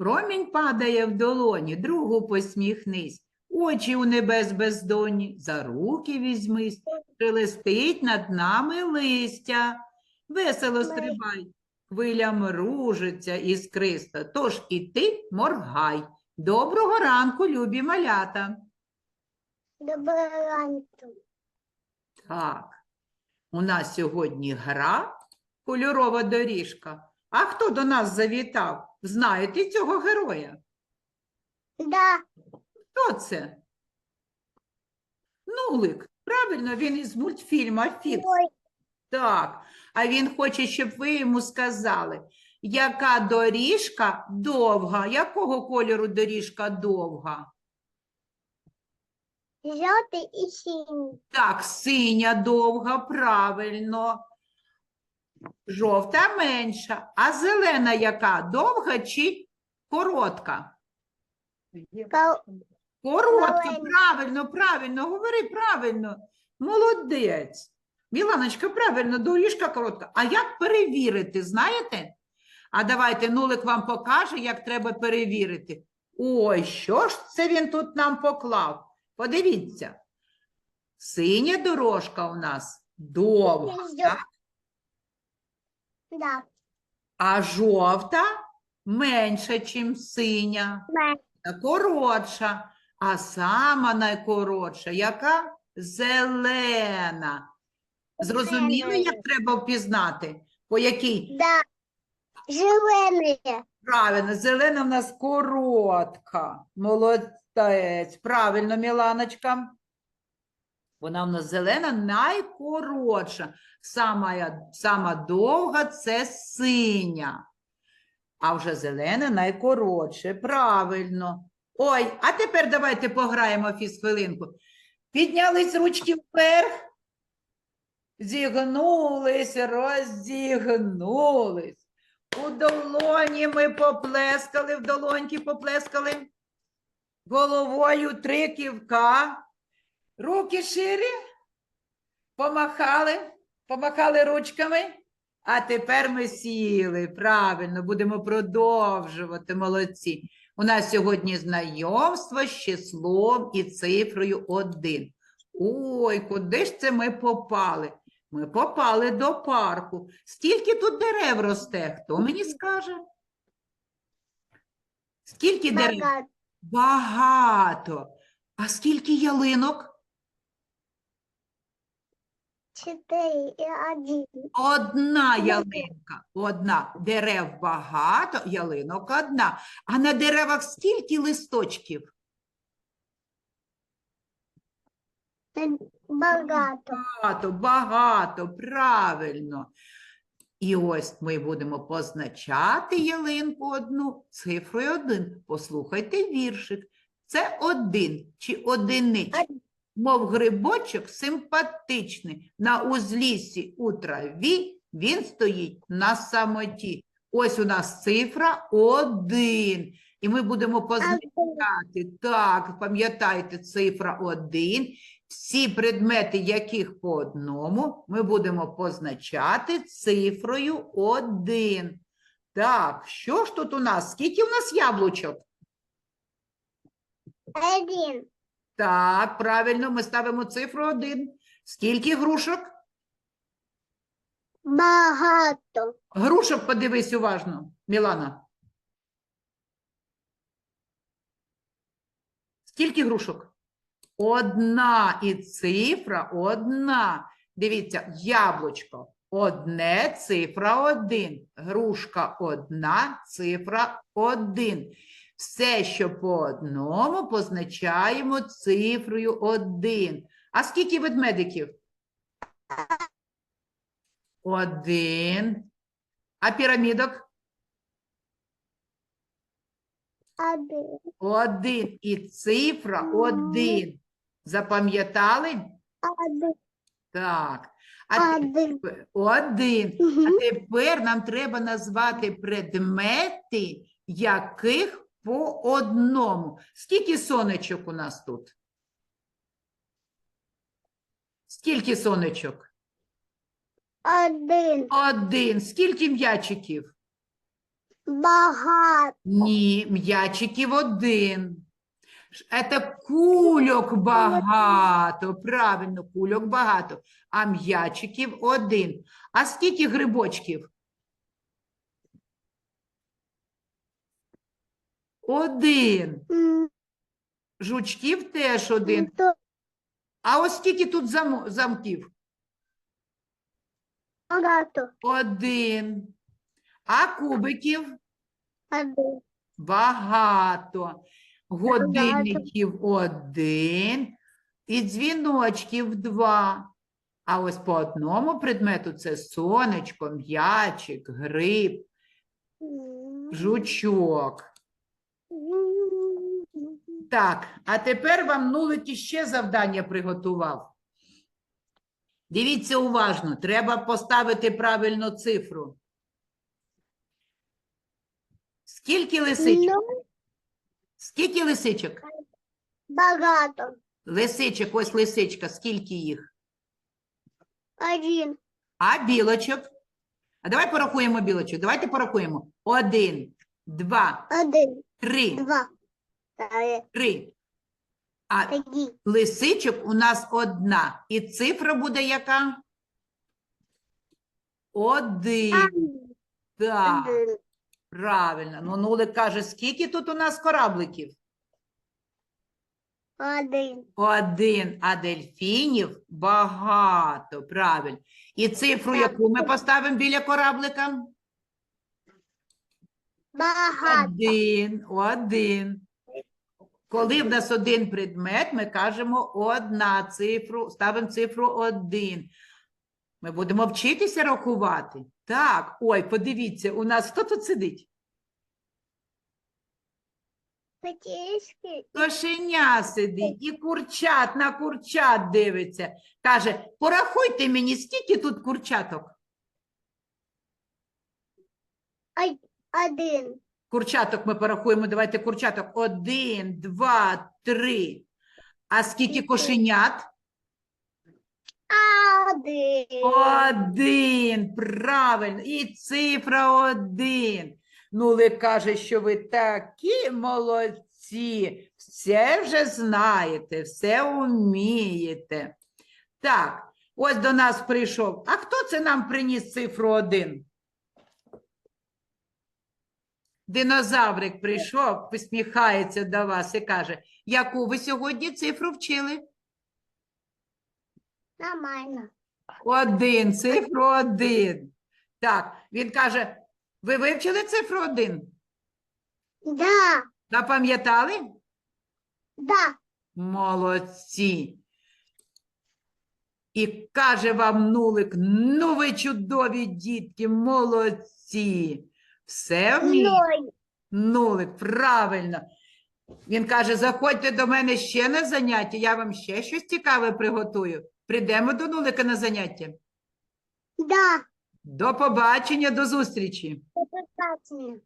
Промінь падає в долоні, другу посміхнись. Очі у небес бездонні, за руки візьмись, шелестить над нами листя. Весело стрибай, хвилям ружиться іскриста, тож і ти моргай. Доброго ранку, любі малята. Доброго ранку. Так, у нас сьогодні гра кольорова доріжка. А хто до нас завітав? Знаєте цього героя? Да, Хто це? Нулик. Правильно, він із мультфільма Фікс. ой, Так. А він хоче, щоб ви йому сказали, яка доріжка довга, якого кольору доріжка довга? жовтий і синій. Так, синя довга, правильно. Жовта менша. А зелена яка? Довга чи коротка? Коротка, правильно, правильно, говори правильно. Молодець. Міланочка, правильно, доріжка коротка. А як перевірити, знаєте? А давайте нулик вам покаже, як треба перевірити. Ой, що ж це він тут нам поклав? Подивіться. Синя дорожка у нас довга, так? Да, а жовта менша, ніж синя. коротша, а сама найкоротша, яка зелена. Зрозуміли, як треба впізнати? По якій? да. Зелений. Правильно, зелена в нас коротка. Молодець. Правильно, Міланочка. Вона в нас зелена найкоротша. Сама, сама довга це синя. А вже зелена найкоротше. Правильно. Ой, а тепер давайте пограємо фізхвилинку. Піднялись ручки вверх. Зігнулись, роззігнулись. У долоні ми поплескали, в долоньки поплескали. Головою три ківка. Руки ширі. Помахали, помахали ручками. А тепер ми сіли. Правильно, будемо продовжувати. Молодці. У нас сьогодні знайомство з числом і цифрою 1. Ой, куди ж це ми попали? Ми попали до парку. Скільки тут дерев росте? Хто мені скаже? Скільки дерев? Багато. Багато. А скільки ялинок? Чотири і один. Одна ялинка. Одна. Дерев багато, ялинок одна. А на деревах скільки листочків? Багато. Багато, багато, правильно. І ось ми будемо позначати ялинку одну цифрою один. Послухайте віршик. Це один чи одиничка. Мов грибочок симпатичний. На узліссі у траві він стоїть на самоті. Ось у нас цифра один. І ми будемо позначати. Так, пам'ятайте, цифра один. Всі предмети, яких по одному, ми будемо позначати цифрою один. Так, що ж тут у нас? Скільки у нас яблучок? Один. Так, правильно, ми ставимо цифру один. Скільки грушок? Багато. Грушок подивись уважно, Мілана. Скільки грушок? Одна і цифра одна. Дивіться, яблучко одне, цифра один. Грушка одна, цифра один. Все, що по одному, позначаємо цифрою один. А скільки ведмедиків? Один. А пірамідок? Один. Один. І цифра один. Запам'ятали? Один. Так. А Один. тепер один. А тепер нам треба назвати предмети, яких по одному. Скільки сонечок у нас тут? Скільки сонечок? Один. Один. Скільки м'ячиків? Багато. Ні, м'ячиків один. Це кульок багато. Правильно, кульок багато. А м'ячиків один. А скільки грибочків? Один. Жучків теж один. А ось скільки тут зам- замків? Багато. Один. А кубиків? Один. Багато. Годинників один і дзвіночків два. А ось по одному предмету це сонечко, м'ячик, гриб, жучок. Так, а тепер вам нулик іще завдання приготував. Дивіться уважно, треба поставити правильну цифру. Скільки лисичок? Ну, Скільки лисичок? Багато. Лисичок, ось лисичка, скільки їх? Один. А білочок? А давай порахуємо білочок. Давайте порахуємо. Один, два, Один. три, Два. Три. три. А лисичок у нас одна. І цифра буде яка? Один. Так, правильно. Ну, Нулик каже, скільки тут у нас корабликів? Один. Один, а дельфінів багато, правильно. І цифру, яку ми поставимо біля кораблика? Багато. Один, один. Коли в нас один предмет, ми кажемо одна цифру, ставимо цифру один. Ми будемо вчитися рахувати. Так, ой, подивіться, у нас хто тут сидить? Потішки. Кошеня сидить і курчат на курчат дивиться. Каже, порахуйте мені, скільки тут курчаток? Один. Курчаток ми порахуємо. Давайте курчаток. Один, два, три. А скільки кошенят? Один. Один. Правильно. І цифра один. Нулик каже, що ви такі молодці. Все вже знаєте, все вмієте. Так, ось до нас прийшов. А хто це нам приніс цифру один? Динозаврик прийшов, посміхається до вас і каже, яку ви сьогодні цифру вчили? Нормально. Один, цифру один. Так, він каже, ви вивчили цифру один? Да. Запам'ятали? Да. Молодці. І каже вам нулик, ну ви чудові дітки, молодці. Все вміє. Ноль. Нулик, правильно. Він каже: заходьте до мене ще на заняття, я вам ще щось цікаве приготую. Прийдемо до нулика на заняття. Да. До побачення, до зустрічі. До побачення.